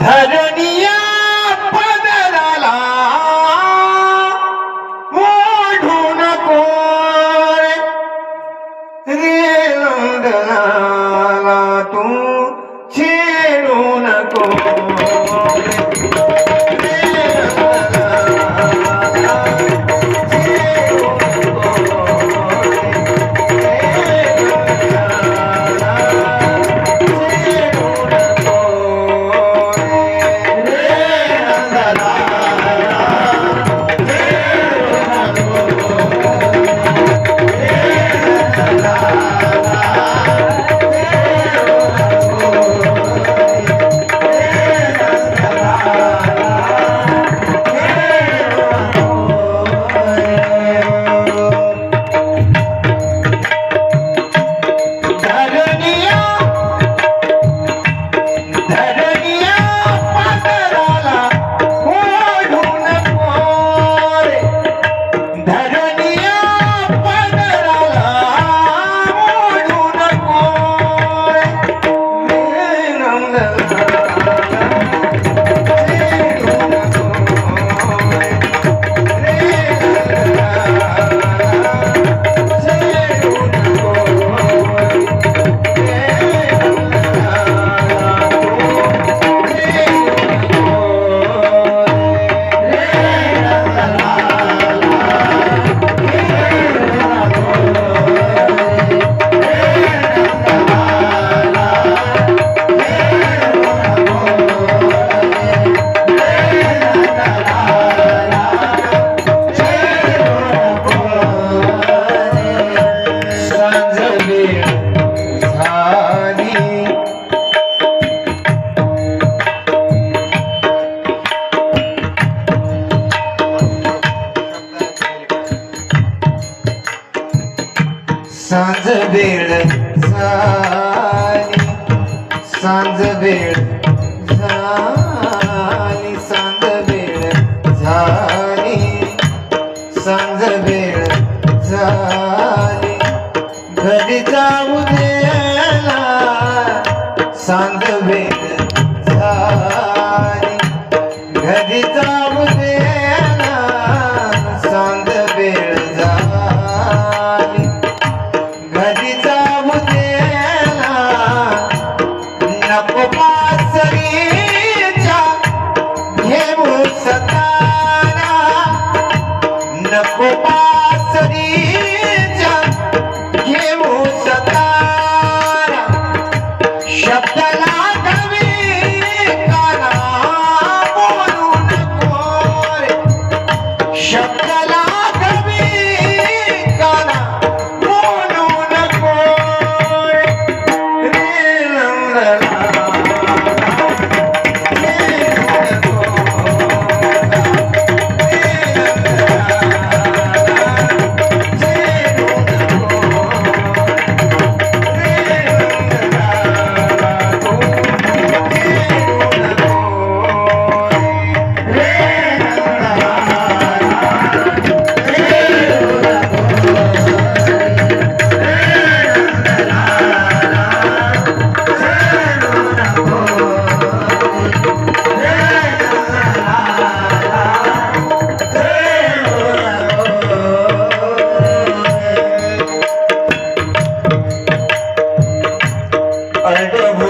धरणिया पदराला ओढून कोर रेलंदनाला तू सांज वेळ झाली. सांज वेळ झाली. सांज পারবো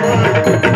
Música